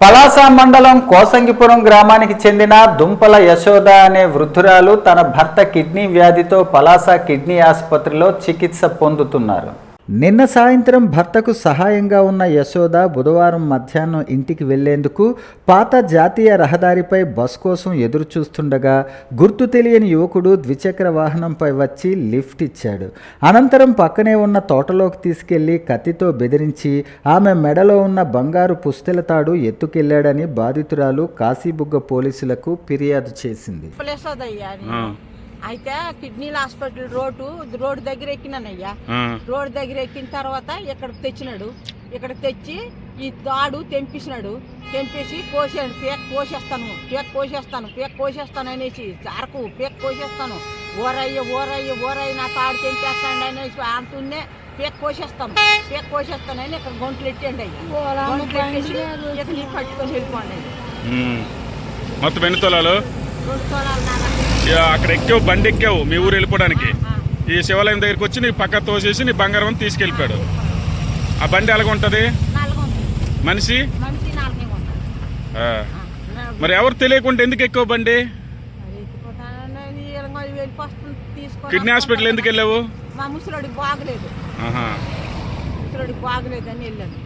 పలాస మండలం కోసంగిపురం గ్రామానికి చెందిన దుంపల యశోద అనే వృద్ధురాలు తన భర్త కిడ్నీ వ్యాధితో పలాస కిడ్నీ ఆసుపత్రిలో చికిత్స పొందుతున్నారు. నిన్న సాయంత్రం భర్తకు సహాయంగా ఉన్న యశోద బుధవారం మధ్యాహ్నం ఇంటికి వెళ్ళేందుకు పాత జాతీయ రహదారిపై బస్ కోసం ఎదురు చూస్తుండగా గుర్తు తెలియని యువకుడు ద్విచక్ర వాహనంపై వచ్చి లిఫ్ట్ ఇచ్చాడు. అనంతరం పక్కనే ఉన్న తోటలోకి తీసుకెళ్ళి కత్తితో బెదిరించి ఆమె మెడలో ఉన్న బంగారు పుస్తెల తాడు ఎత్తుకెళ్ళాడని బాధితురాలు కాశీబుగ్గ పోలీసులకు ఫిర్యాదు చేసింది. అయితే కిడ్నీల హాస్పిటల్ రోడ్డు రోడ్డు దగ్గర ఎక్కినానయ్యా. రోడ్డు దగ్గర ఎక్కిన తర్వాత ఇక్కడ తెచ్చినాడు. ఇక్కడ తెచ్చి ఈ తాడు తెంపించినాడు తెంపేసి కోసాడు పేక కోసేస్తాను పేక కోసేస్తాను పేక కోసేస్తాను అనేసి అరకు పేక కోసేస్తాను. ఓరయ్య ఓరయ్య ఓరయ్య నా తాడు తెంపేస్తాడు అనేసి అంటున్నే పేక కోసేస్తాను పేక కోసేస్తానని ఇక్కడ గొంతులు ఎట్టండి అయ్యా. గొంతులు ఎట్టేసి పట్టుకొని వెళ్ళిపోండి. మొత్తం ఎన్ని తొలాలు? రెండు తోలాలు నా ఇక అక్కడ ఎక్కావు బండి ఎక్కావు మీ ఊరు వెళ్ళిపోవడానికి. ఈ శివాలయం దగ్గరికి వచ్చి నీ పక్క తోసేసి నీ బంగారం తీసుకెళ్ళిపోయాడు. ఆ బండి ఎలాగ ఉంటుంది? మనిషి? మరి ఎవరు తెలియకుండా ఎందుకు ఎక్కువ బండి? కిడ్నీ హాస్పిటల్ ఎందుకు వెళ్ళావు? బాగలేదు. బాగలేదు అని వెళ్ళాను.